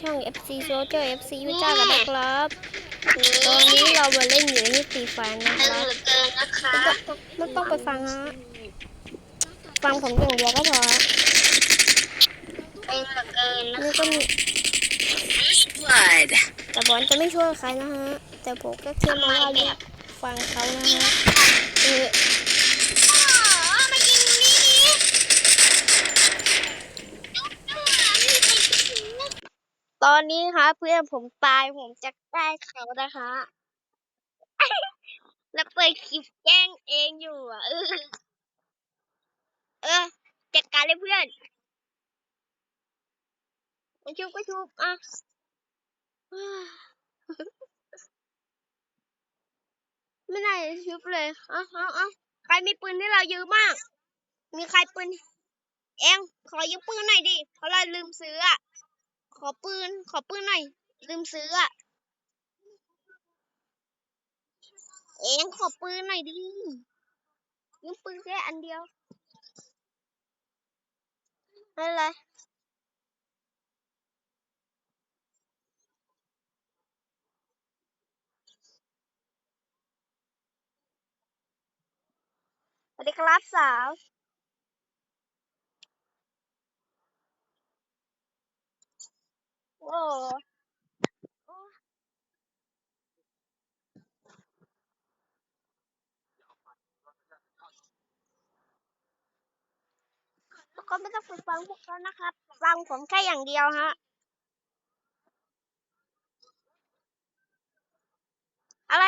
ช่อง FC Soldier FC วิจารกันนะครับ ตอนนี้เรามาเล่นอยู่ในนิติฟันนะคตึงรับเหลือเกินนะคะไม่ต้องไปฟังฮะ ฟังผมอย่างเดียวก็พอฮะตึงเหลือเกินนะนี่ก็มี Blood. แต่บอลจะไม่ช่วยใครนะฮะ แต่ผมก็แค่มาว่าเรียกฟังเขานะฮะเอออ๋อ ตอนนี้ครับเพื่อนผมตายผมจะได้เขานะคะ แล้วเปิดคลิปแกล้งเองอยู่อะเออเออจัดการเลยเพื่อนไปชุบไปชุบอะไม่ได้ชุบเลยอะอะอะใครมีปืนให้เรายืมบ้างมีใครปืน เองขอยืมปืนหน่อยดิเพราะเราลืมซื้ออะ ขอปืน ขอปืนหน่อย ลืมซื้ออะเองขอปืนหน่อยดิยืมปืนแค่อันเดียวไม่ไรสวัสดีครับสาว โอ้ทุกคนไม่ต้องไปฟังพวกเขานะครับ ฟังผมแค่อย่างเดียวฮะ อะไร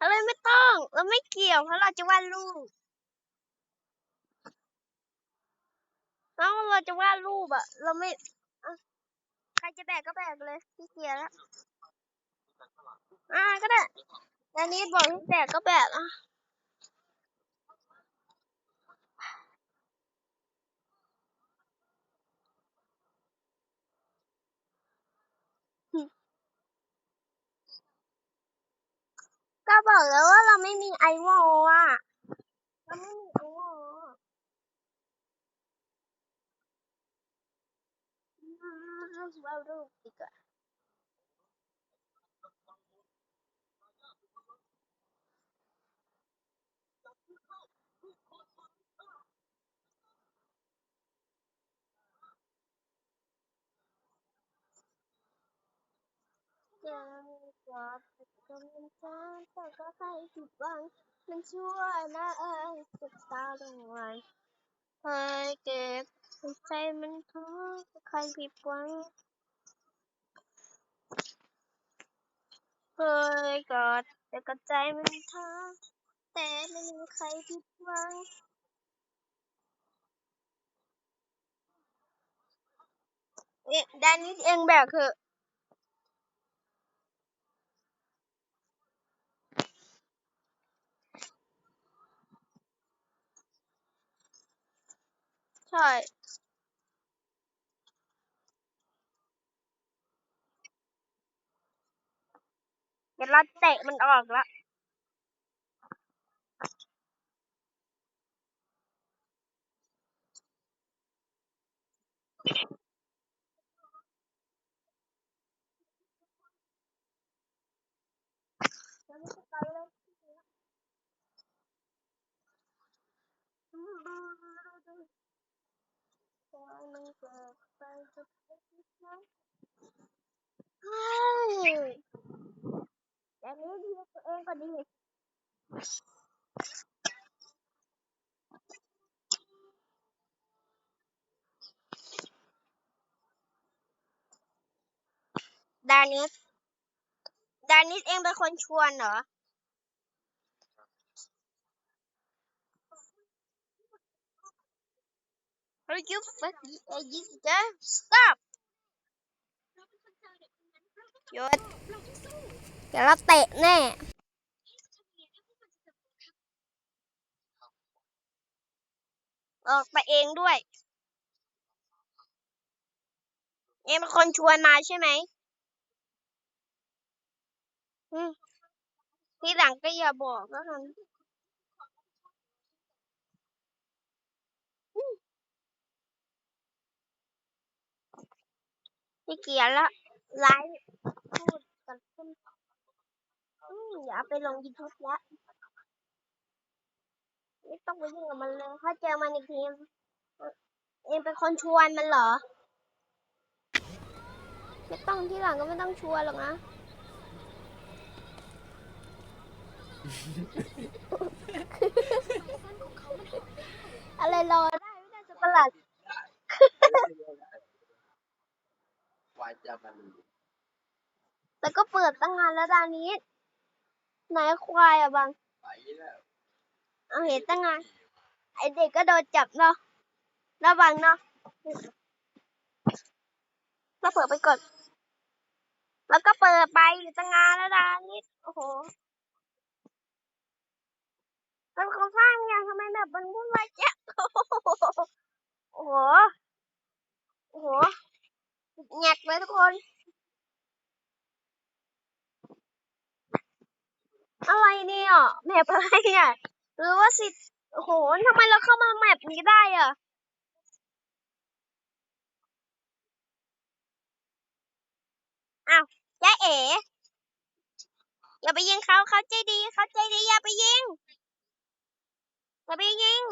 อะไรไม่ต้อง เราไม่เกี่ยว เพราะเราจะวาดรูปแล้วเราจะวาดรูปอะเราไม่ รจะแบกก็แบกเลยขี้เกียจแล้วอ่าก็ได้อันนี้บอกให้แบกก็แบกอะก็บอกแล้วว่าเราไม่มีไอวอลอะเราไม่มีไอวอลอะอื มเราจะวาดรูปดีกว่ ใจแต่ก็ใครผิดหวังมันชั่วนะเอ้ยสุดตายใจมันท้อใครผิดหวังเคยกอดแต่ก็ใจมันท้อแต่ไม่มีใครผิดหวังเนี่ยด้านนี้เองแบบคือ ช่ เดี๋ยวเราเตะมันออกละ เฮ้ยแต่นี้ดีตัวเองก็ดีดานิส ดานิสเองเป็นคนชวนเหรอ Are you fucking are you there? Stop หยุดเดี๋ยวเราเตะแน่ ออกไปเองด้วย เองเป็นคนชวนมาใช่ไหมที่หลังก็อย่าบอกแล้วกัน ขี้เกียจละไลฟ์พูดกันขึ้นอืมอย่าเอาไปลงยูทูบแล้วไม่ต้องไปยุ่งกับมันเลย ถ้าเจอมันอีกทีเองเป็นคนชวนมันเหรอ ไม่ต้องที่หลังก็ไม่ต้องชวนหรอกนะอะไรรอได้ไม่ได้จะประหลาด วายจะมันแต่ก็เปิดตั้งงานแล้วดานี้ไหนควายอะบังไปแล้วเอาเห็นตั้งงานไอเด็กก็โดนจับเนาะระวังเนาะแล้วเปิดไปกดแล้วก็เปิดไปอยู่ตั้งงานแล้วดานี้โอ้โหมันเขาสร้างอย่างทำไมแบบมันวุ่นวายแจ๊ะโอ้โห โอ้โห แงกเลยทุกคน อะไรเนี่ยแมปอะไรเนี่ยหรือว่าสิโอ้โหทำไมเราเข้ามาแมปนี้ได้อะอ้าวยายเอ๋อย่าไปยิงเขาเขาใจดีเขาใจดีอย่าไปยิงอย่าไปยิง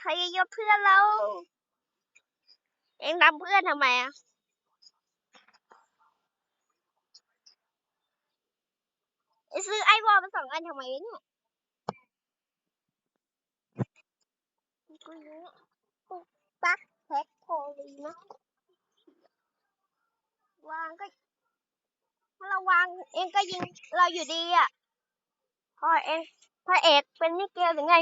เองอะยอยเพื่อนเรา เองทำเพื่อนทำไมอะซื้อไอวอลมาสองอันทำไมเนี่ยกูรู้ปุ๊บปักแพ็คโพลีนะ วางก็ ถ้าเราวางเองก็ยิงเราอยู่ดีอะพอเองพระเอกเป็นนิเกลหรือไง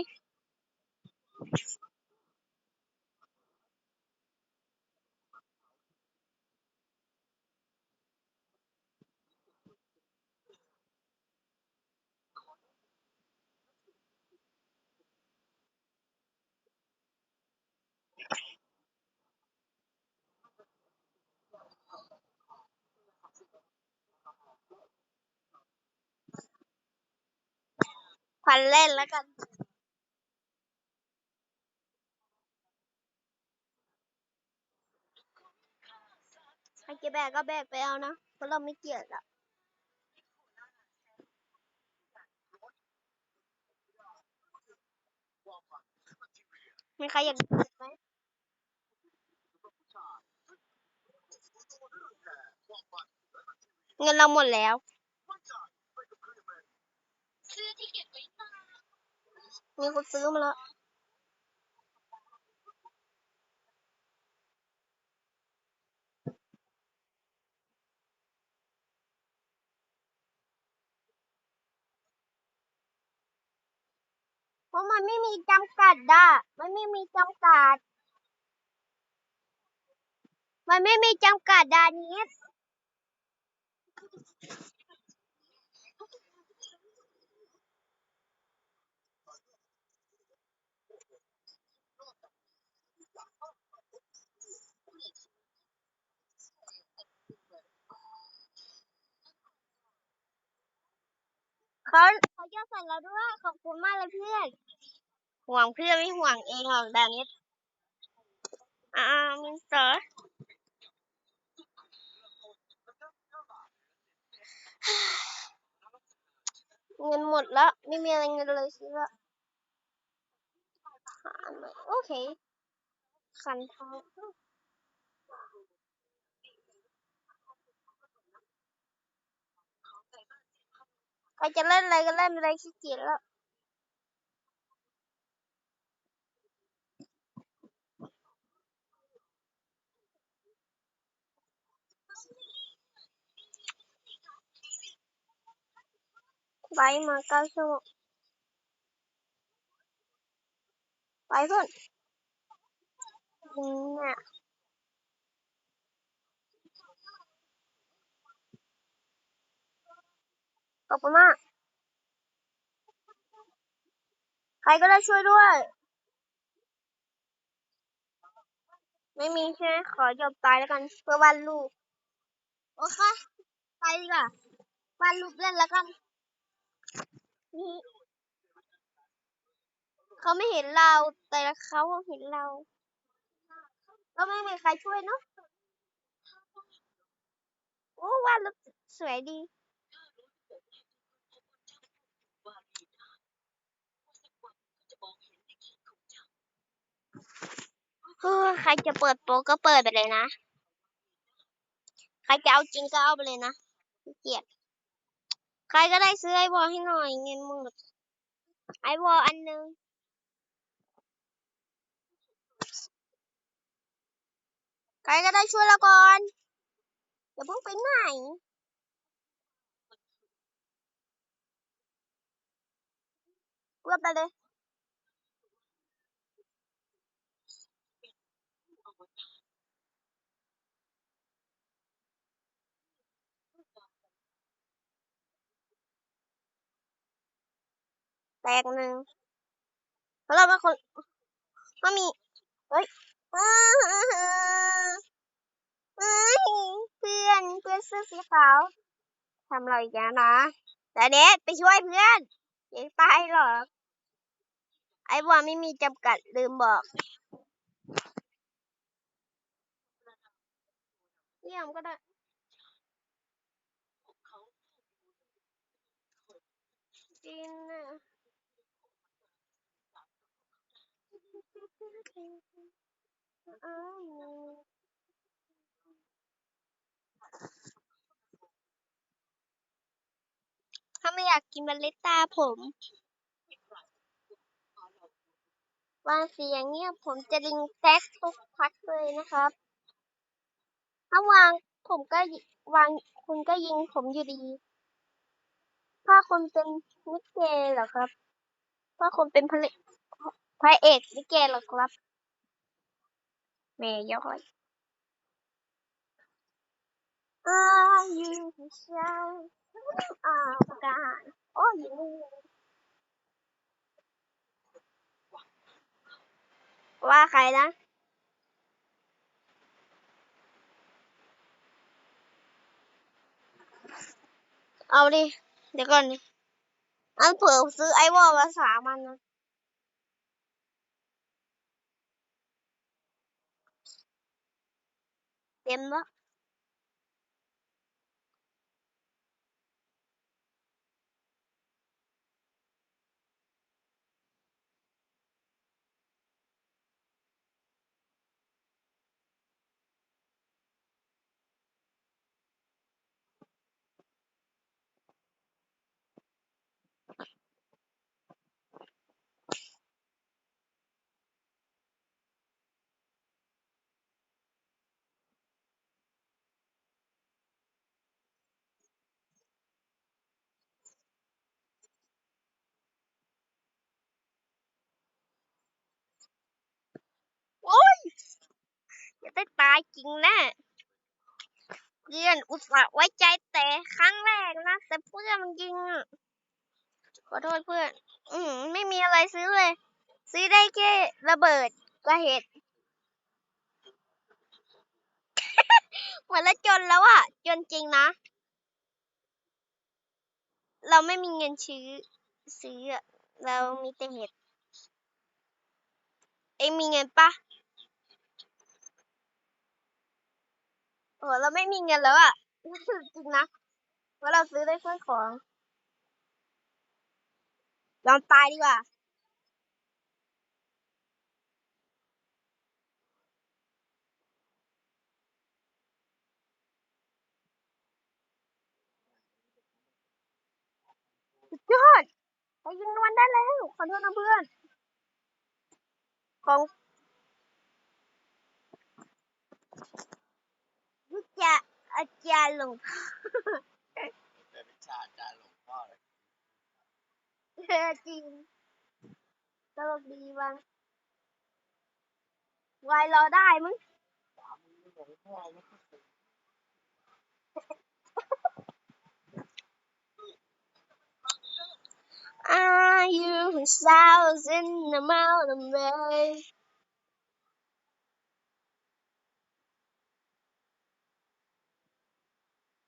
พันเล่นแล้วกัน ใครจะแบกก็แบกไปเอานะ เพราะเราไม่เกียวละมีใครอยากดูไหมเงินเราหมดแล้ว มีคนซื้อมาแล้วเพราะมันไม่มีจำกัดด่ะมันไม่มีจำกัด มันไม่มีจำกัดดานี้ เขาเขาจะใส่เราด้วยขอบคุณมากเลยเพื่อน ห่วงเพื่อนไม่ห่วงเองหรอกดานิสอ่ามินเตอร์เงินหมดแล้ว ไม่มีอะไรเงินเลยซื้อละโอเคขันทองใคร จะเล่นอะไรก็เล่นอะไรขี้เกียจแล้วไปมาเก้าชั่วโมงไปเพื่อนเนี่ย อบคุณมาก ใครก็ได้ช่วยด้วย ไม่มีใช่ไหมขอยอมตายแล้วกัน เพื่อวาดรูป โอเค ไปดีกว่าวาดรูปเล่นแล้วกัน นี่เขาไม่เห็นเรา แต่เขาเห็นเรา ก็ไม่มีใครช่วยเนาะ โอ้วาดรูปสวยดี เฮ้ยใค รจะเปิดโปก็เปิดไปเลยนะ ใครจะเอาจริงก็เอาไปเลยนะเกียดใครก็ได้ซื้อไอวอลให้หน่อยเงินหมดไอวอลอันหนึงใครก็ได้ช่วยเราก่อนอย่าเพิ่งไปไหนเพื่อไปเลย ตกหนึ่งเพราะเราเป็นคนก็มีเฮ้ยเพื่อนเพื่อนเสื้อสีขาวทำเราอีกแล้วนะแต่เด็ดไปช่วยเพื่อนอย่าไปหรอก ไอ้บัวไม่มีจำกัดลืมบอกเยี่ยมก็ได้จริงนะอ้าว ถ้าไม่อยากกินเมล็ดตาผมวางเสียงเงียบผมจะลิงแท็กทุกพักเลยนะครับ ถ้าวางผมก็วางคุณก็ยิงผมอยู่ดีถ้าคนเป็นนิเกเหรอครับ ถ้าคนเป็นพระ พระเอกนิเกหรอครับแม่ย้อยอายุชายอาการโอ้ยว่าใครนะเอาดิ เดี๋ยวก่อนดิอันเผื่อซื้อไอวอลมาสามันนะ เต็ จะได้ตายจริงแน่เพื่อนอุตส่าห์ไว้ใจแต่ครั้งแรกนะ แต่เพื่อนมันยิงอะขอโทษเพื่อน อืมไม่มีอะไรซื้อเลย ซื้อได้แค่ระเบิดกระเห็ดเหมือนละจนแล้วอะจนจริงนะ เราไม่มีเงินซื้อซื้ออะเรามีแต่เห็ด เองมีเงินปะ อ้เราไม่มีเงินแล้วอะจริงนะเพราเราซื้อได้แค่อของยอมตายดีกว่าสุดยอดไปยิงมันได้แล้ว ขอโทษนะเพื่อน ของ จาอาจารย์หลวงพ่อเป็นวิชาอาจารย์หลวงพ่อเลยเออจริงตลกดีบ้างวายรอได้มั้งหลวงพ่อไม่ค่อยสน Are you a thousand amount of way เ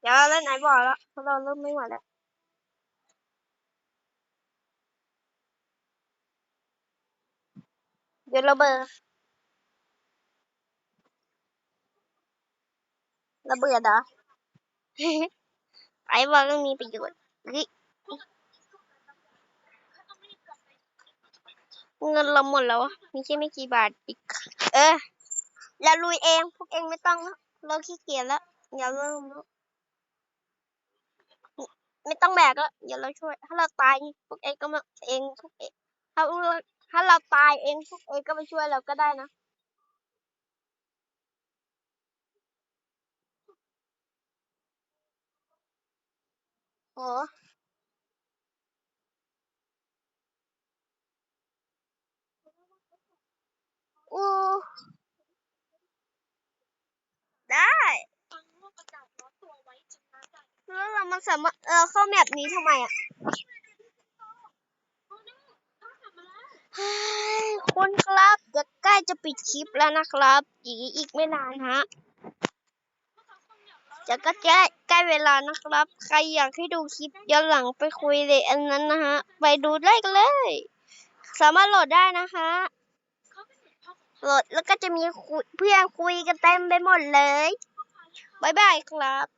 ดี๋ยวเราเล่นไหนบอกแล้วเพราะเราเริ่มไม่ไหวแล้วเดี๋ยวเราเบอร์ระเบิดเหรอไอ้ว่าก็มีประโยชน์เงินเราหมดแล้วมีแค่ไม่กี่บาทอีก เออเราลุยเอง พวกเองไม่ต้องแล้วเราขี้เกียจแล้วอย่าเริ่มแล้ว ไม่ต้องแบกแล้วเดี๋ยวเราช่วย ถ้าเราตายพวกเองก็มาเองพวกเองถ้าเราถ้าเราตายเองพวกเองก็ไปช่วยเราก็ได้นะโอ้อู้ได้ แล้วเรามาสามารถเออเข้าแมปนี้ทำไมอะคุณครับจะใกล้จะปิดคลิปแล้วนะครับอีกอีกไม่นานฮะจะก็ใกล้ใกล้เวลานะครับ ใครอยากให้ดูคลิปย้อนหลังไปคุยเลยอันนั้นนะฮะ ไปดูได้กันเลย สามารถโหลดได้นะคะโหลดแล้วก็จะมีเพื่อนคุยกันเต็มไปหมดเลยบายบายครับ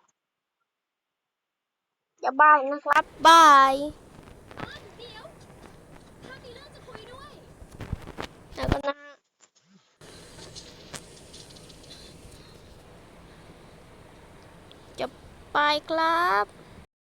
บายนะครับบายแล้วก็นะฮะจะไปครับ